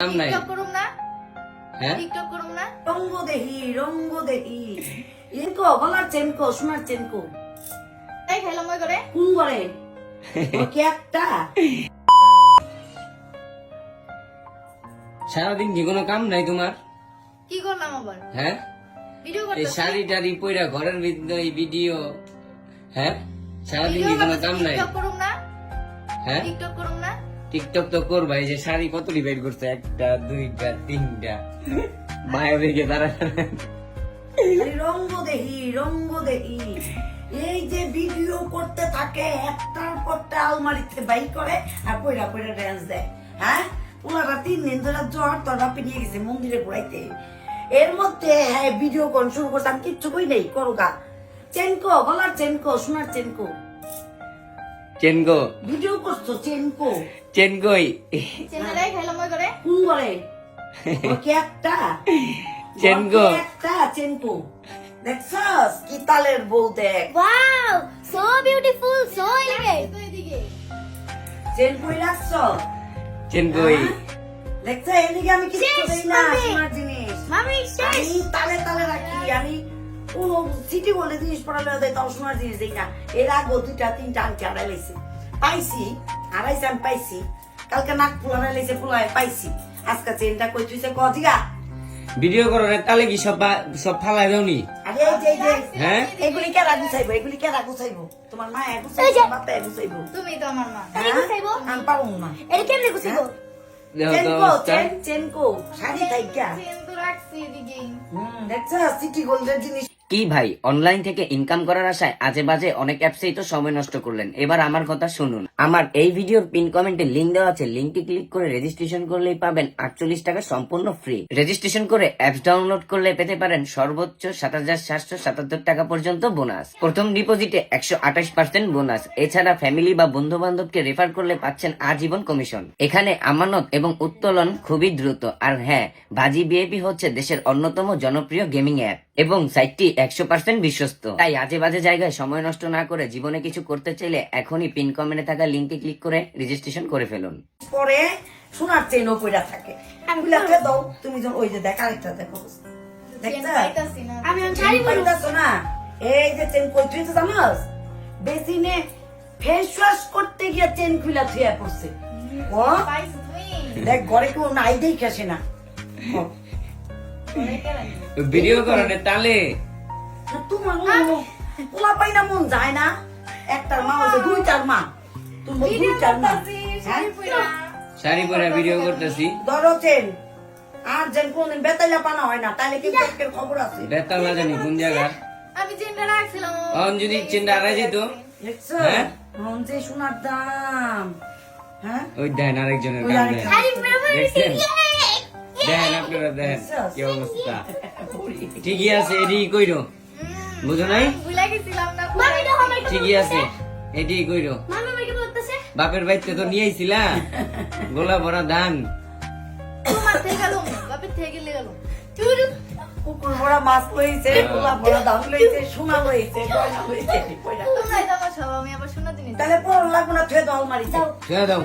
নাম নাই। করুম না? হ্যাঁ? টিকটক করুম না? রঙ্গ দেহি রঙ্গ দেহি। গলার চেনকো সোনার চেনকো। তাই খেলাম ওই করে কোন করে ও কি একটা? সারাদিন কি কোনো কাম নাই তোমার? কি করলাম আবার? হ্যাঁ? ভিডিও করতে শাড়ি টাড়ি পইরা ঘরের ভিতরে এই ভিডিও হ্যাঁ? সারাদিন কি কোনো কাম নাই? টিকটক করুম না? হ্যাঁ? টিকটক করুম না? টিকটক তো করবা যে শাড়ি কত ডিভাইড করছে? একটা, দুইটা, তিনটা। মায়ের দিকে তারা রঙ্গ দেহি রঙ্গ দেহি এই যে ভিডিও করতে থাকে, একটার পর একটা আলমারিতে বাই করে আর পয়রা পয়রা ড্যান্স দেয়। হ্যাঁ? ওনারা তিন দিন ধরে জ্বর তরা নিয়ে গেছে মন্দিরে ঘুরাইতে। এর মধ্যে হ্যাঁ ভিডিও কোন শুরু করতাম কিচ্ছু কই নেই, করো গা। চেনকো, গলার চেনকো, সোনার চেনকো। চেন গো ভিডিও করছ চেনকো। চেন কই চ্যানেলাই খেলাম ওই করে কোন করে ও কি একটা। ও কি একটা চেনকো? দেখছস? কি তালের বউ দেখ। Wow so beautiful so elegant chain কই রাখছ চেন কই দেখছ এদিকে আমি কিছু দেই না। সোনার জিনিস। মামি শেষ আমি তালে তালে রাখি আমি কোন সিটি বলে জিনিস পড়ালে দেয় তাও সোনার জিনিস দেই না। এর আগে দুইটা তিনটা আড়াই লাইছে পাইছি আমি পাইছি। কালকে নাক লাইছে ফুলায় পাইছি। আজকে চেনটা কই তুইছে ভিডিও করো না তাহলে কি সব সব ফালাই দাওনি। আরে এই যে হ্যাঁ? এগুলি কে রাখু চাইব এগুলি কে রাখু চাইব তোমার মা একু চাইব বাপা একু চাইব তুমি তো আমার মা? আমি না। এটা কেমনে গুছিবো দেখো তো চেনকো চেন চেনকো শাড়ি থাইকা। চেন তো রাখছি এদিকে। হুম দেখছ সিটি গোল্ডের জিনিস। কি ভাই? অনলাইন থেকে ইনকাম করার আশায় আজে বাজে অনেক অ্যাপসেই তো সময় নষ্ট করলেন। এবার আমার কথা শুনুন। আমার এই ভিডিওর পিন কমেন্টে লিঙ্ক দেওয়া আছে। লিঙ্কটি ক্লিক করে রেজিস্ট্রেশন করলেই পাবেন আটচল্লিশ টাকা সম্পূর্ণ ফ্রি রেজিস্ট্রেশন করে অ্যাপস ডাউনলোড করলে পেতে পারেন সর্বোচ্চ সাত হাজার সাতশো সাতাত্তর টাকা পর্যন্ত বোনাস প্রথম ডিপোজিটে একশো আঠাশ পার্সেন্ট বোনাস এছাড়া ফ্যামিলি বা বন্ধু বান্ধবকে রেফার করলে পাচ্ছেন আজীবন কমিশন এখানে আমানত এবং উত্তোলন খুবই দ্রুত। আর হ্যাঁ বাজি বিএপি হচ্ছে দেশের অন্যতম জনপ্রিয় গেমিং অ্যাপ এবং সাইটটি একশো পার্সেন্ট বিশ্বস্ত। তাই আজে বাজে জায়গায় সময় নষ্ট না করে জীবনে কিছু করতে চাইলে এখনই পিন কমেন্টে থাকা লিঙ্কে ক্লিক করে রেজিস্ট্রেশন করে ফেলুন। পরে সোনার চেনও পইরা থাকে। আমি দাও তুমি যখন ওই যে দেখ আরেকটা দেখো। না। আমি শাড়ি পাইতাছো না। এই যে চেন কই তুই তো জানাস? বেসিনে ফেস ওয়াশ করতে গিয়ে চেন খুলা থুয়া পড়ছে। ও দেখ ঘরে কেউ নাই দেখে আসে না। ভিডিও করো না তাহলে তোমার পোলা পাইনা মন যায় না। একটার মা হচ্ছে দুইটার মা। শাড়ি পরা ভিডিও করতেছি। ধরো চেন। আর যেন কোনদিন বেতাইলা পানা হয় না তাহলে কিন্তু খবর আছে। বেতাল না জানি কোন জায়গা? আমি চেনটা রাখছিলাম। অন যদি চেনটা আড়াই যেত। হ্যাঁ? যে সোনার দাম। হ্যাঁ? ওই দেন আরেকজনের আরেক- দেন। শাড়ি দেখছেন? দেন আপনারা দেন। কি অবস্থা? ঠিকই আছে এদিকে কইরো। বুঝো নাই? ঠিকই আছে এদিকে কইরো। বাপের বাড়িতে তো নিয়ে আইছিলা। গোলা ভরা ধান। তোমার থেকে গেল বাপের থেকে গেলে গেল। কুকুর ভরা মাছ লইছে গোলা ভরা দাম লইছে সোনা লইছে গয়না লইছে তোমরাই তো আমার সব আমি আবার শোনা জিনিস তাহলে পর লাগবো না থুয়ে দাও। দাও।